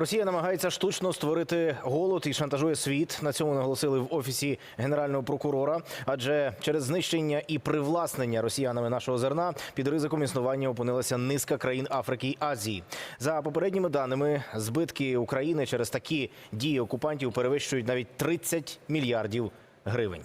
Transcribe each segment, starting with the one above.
Росія намагається штучно створити голод і шантажує світ. На цьому наголосили в офісі генерального прокурора. Адже через знищення і привласнення росіянами нашого зерна під ризиком існування опинилася низка країн Африки й Азії. За попередніми даними, збитки України через такі дії окупантів перевищують навіть 30 мільярдів гривень.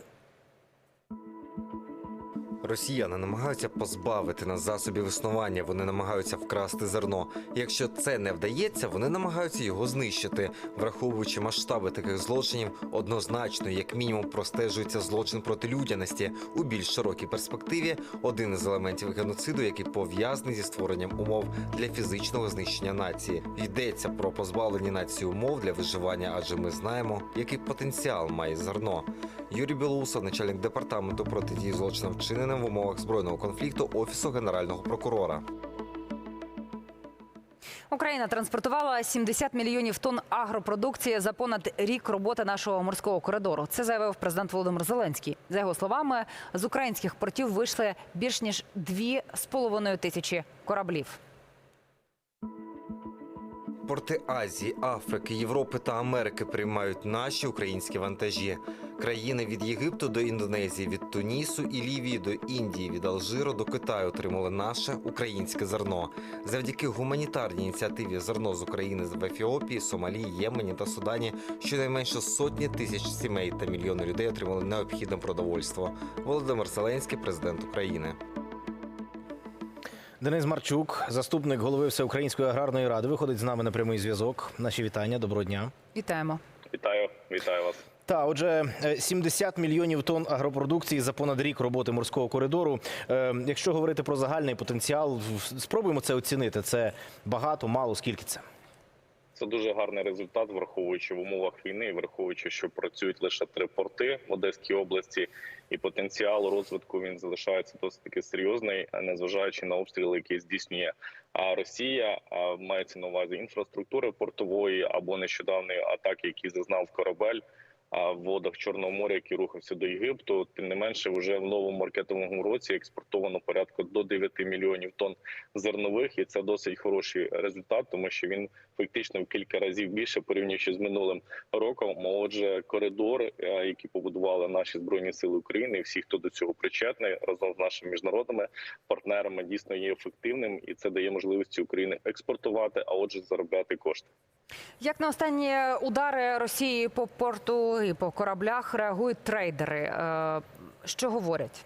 Росіяни намагаються позбавити нас засобів існування. Вони намагаються вкрасти зерно. Якщо це не вдається, вони намагаються його знищити. Враховуючи масштаби таких злочинів, однозначно, як мінімум, простежується злочин проти людяності у більш широкій перспективі. Один із елементів геноциду, який пов'язаний зі створенням умов для фізичного знищення нації. Йдеться про позбавлення нації умов для виживання, адже ми знаємо, який потенціал має зерно. Юрій Білоусов, начальник департаменту протидії злочинам вчиненим в умовах збройного конфлікту офісу генерального прокурора. Україна транспортувала 70 мільйонів тонн агропродукції за понад рік роботи нашого морського коридору. Це заявив президент Володимир Зеленський. За його словами, з українських портів вийшли більш ніж 2,5 тисячі кораблів. Порти Азії, Африки, Європи та Америки приймають наші українські вантажі. Країни від Єгипту до Індонезії, від Тунісу і Лівії до Індії, від Алжиру до Китаю отримали наше українське зерно. Завдяки гуманітарній ініціативі зерно з України в Ефіопії, Сомалі, Ємені та Судані щонайменше сотні тисяч сімей та мільйони людей отримали необхідне продовольство. Володимир Зеленський, президент України. Денис Марчук, заступник голови Всеукраїнської аграрної ради, виходить з нами на прямий зв'язок. Наші вітання. Доброго дня. Вітаємо. Вітаю, вітаю вас. Та отже, е, 70 мільйонів тонн агропродукції за понад рік роботи морського коридору. Е, Якщо говорити про загальний потенціал, спробуємо це оцінити. Це багато, мало, скільки це? Це дуже гарний результат, враховуючи в умовах війни, враховуючи, що працюють лише три порти в Одеській області, і потенціал розвитку він залишається досить таки серйозний, незважаючи на обстріли, які здійснює Росія. Мається на увазі інфраструктури портової або нещодавної атаки, які зазнав корабель. В водах Чорного моря, який рухався до Єгипту, тим не менше, вже в новому маркетинговому році експортовано порядку до 9 мільйонів тонн зернових, і це досить хороший результат, тому що він фактично в кілька разів більше порівнюючи з минулим роком. Отже, коридор, е, який побудували наші збройні сили України, і всі, хто до цього причетний, разом з нашими міжнародними партнерами, дійсно є ефективним, і це дає можливості України експортувати, а отже, заробляти кошти. Як на останні удари Росії по порту і по кораблях реагують трейдери? Е, Що говорять?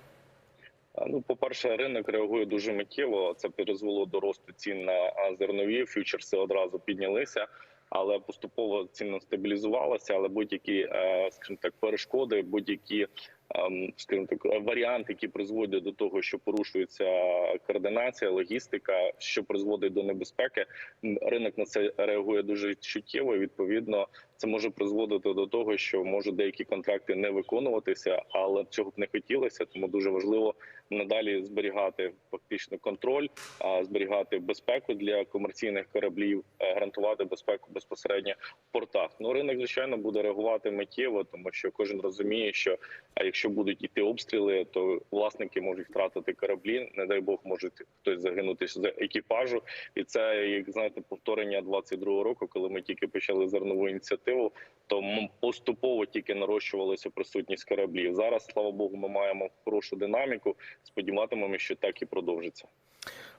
Ну, по-перше, ринок реагує дуже миттєво. Це призвело до росту цін на зернові. Фьючерси одразу піднялися, але поступово ціна стабілізувалася. Але будь-які, е, скажімо так, перешкоди, будь-які скажімо так, варіанти, які призводять до того, що порушується координація, логістика, що призводить до небезпеки. Ринок на це реагує дуже чуттєво. і, Відповідно, це може призводити до того, що можуть деякі контракти не виконуватися, але цього б не хотілося. Тому дуже важливо надалі зберігати фактично контроль, зберігати безпеку для комерційних кораблів, е, гарантувати безпеку безпосередньо в портах. Ну ринок звичайно буде реагувати миттєво, тому що кожен розуміє, що а якщо будуть іти обстріли, то власники можуть втратити кораблі. Не дай Бог, може хтось загинути з екіпажу, і це як знаєте, повторення 22-го року, коли ми тільки почали зернову ініціативу. То поступово тільки нарощувалася присутність кораблів. Зараз, слава Богу, ми маємо хорошу динаміку. Сподіватимемо, що так і продовжиться.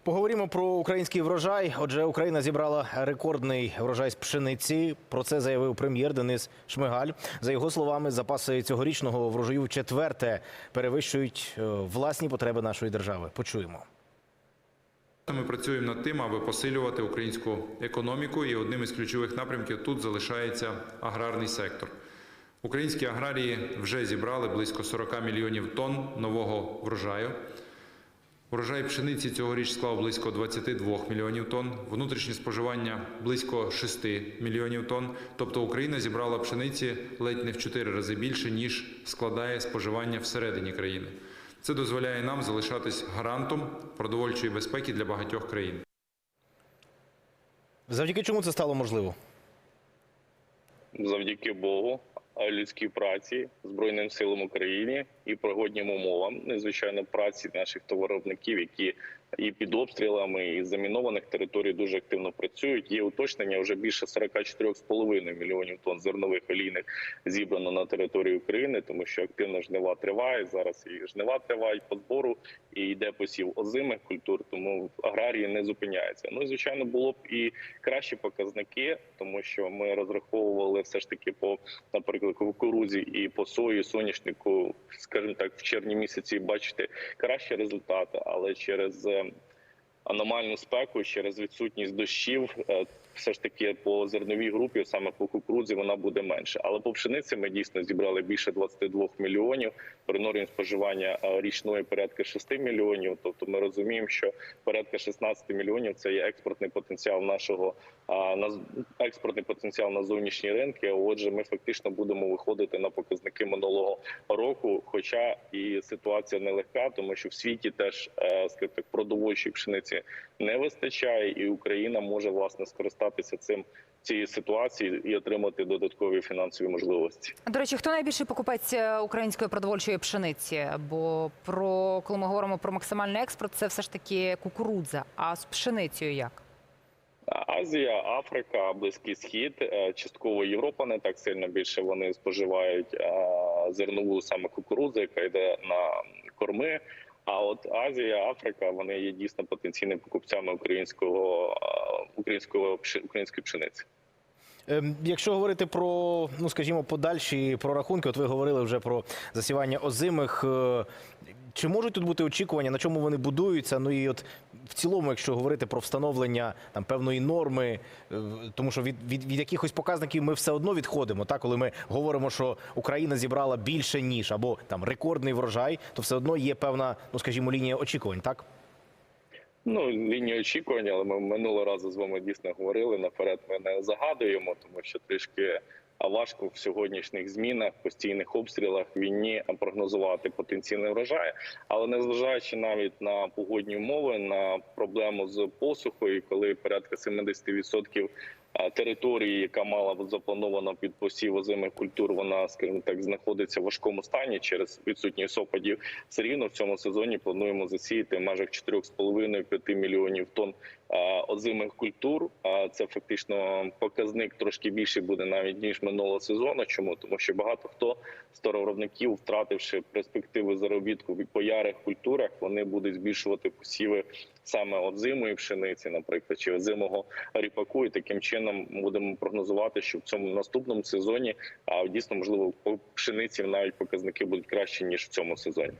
Поговоримо про український врожай. Отже, Україна зібрала рекордний врожай з пшениці. Про це заявив прем'єр Денис Шмигаль. За його словами, запаси цьогорічного врожаю четверте перевищують е, власні потреби нашої держави. Почуємо. Ми працюємо над тим, аби посилювати українську економіку, і одним із ключових напрямків тут залишається аграрний сектор. Українські аграрії вже зібрали близько 40 мільйонів тонн нового врожаю. Урожай пшениці цьогоріч склав близько 22 мільйонів тонн, внутрішнє споживання близько 6 мільйонів тонн. Тобто Україна зібрала пшениці ледь не в 4 рази більше, ніж складає споживання всередині країни. Це дозволяє нам залишатись гарантом продовольчої безпеки для багатьох країн. Завдяки чому це стало можливо? завдяки Богу, людській праці, Збройним силам України і пригоднім умовам, незвичайно праці наших товаровників, які і під обстрілами, і замінованих територій дуже активно працюють. Є уточнення вже більше 44,5 мільйонів тонн зернових олійних зібрано на території України, тому що активно жнива триває. Зараз і жнива тривають по збору, і йде посів озимих культур, тому аграрії не зупиняються. Ну звичайно, було б і кращі показники, тому що ми розраховували все ж таки по, наприклад, кукурузі і по сої, соняшнику, скажімо так, в червні місяці бачити кращі результати, але через е, аномальну спеку, через відсутність дощів, е, все ж таки по зерновій групі, саме по кукурудзі, вона буде менше. Але по пшениці ми дійсно зібрали більше 22 мільйонів. При нормі споживання е, річної порядка 6 мільйонів. Тобто ми розуміємо, що порядка 16 мільйонів це є експортний потенціал нашого а, експортний потенціал на зовнішні ринки. Отже, ми фактично будемо виходити на показники минулого року. Хоча і ситуація нелегка, тому що в світі теж е, скажімо так, продовольчої пшениці не вистачає, і Україна може власне скористатися цим цією ситуацією і отримати додаткові фінансові можливості. До речі, хто найбільший покупець е, української продовольчої пшениці? Бо про коли ми говоримо про максимальний експорт, це все ж таки кукурудза. А з пшеницею як? Азія, Африка, Близький Схід, е, частково Європа не так сильно більше вони споживають е, зернову саме кукурудзу, яка йде на корми. А от Азія, Африка, вони є дійсно потенційними покупцями українського українського української пшениці. Ем, Якщо говорити про, ну скажімо, подальші прорахунки, от ви говорили вже про засівання озимих. е, Чи можуть тут бути очікування, на чому вони будуються? Ну і от в цілому, якщо говорити про встановлення там певної норми, е, тому що від, від, від якихось показників ми все одно відходимо. Так, коли ми говоримо, що Україна зібрала більше ніж або там рекордний врожай, то все одно є певна, ну скажімо, лінія очікувань, так? Ну, лінію очікування, але ми минулого разу з вами дійсно говорили. Наперед ми не загадуємо, тому що трішки важко в сьогоднішніх змінах, постійних обстрілах, війні прогнозувати потенційний врожай. Але незважаючи навіть на погодні умови, на проблему з посухою, коли порядка 70% а, території, яка мала б заплановано під посів озимих культур, вона, скажімо так, знаходиться в важкому стані через відсутність опадів. Все рівно в цьому сезоні плануємо засіяти в межах 4,5-5 мільйонів тонн озимих культур. Це фактично показник трошки більший буде навіть ніж минулого сезону. Чому тому, що багато хто з товаровиробників, втративши перспективи заробітку по ярих культурах, вони будуть збільшувати посіви саме озимої пшениці, наприклад, чи озимого ріпаку, і таким чином будемо прогнозувати, що в цьому наступному сезоні а дійсно можливо по пшениці навіть показники будуть кращі ніж в цьому сезоні.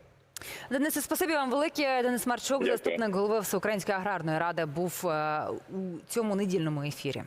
Денисе, спасибі вам велике. Денис Марчук, Дякую. заступник голови Всеукраїнської аграрної ради, був е, у цьому недільному ефірі.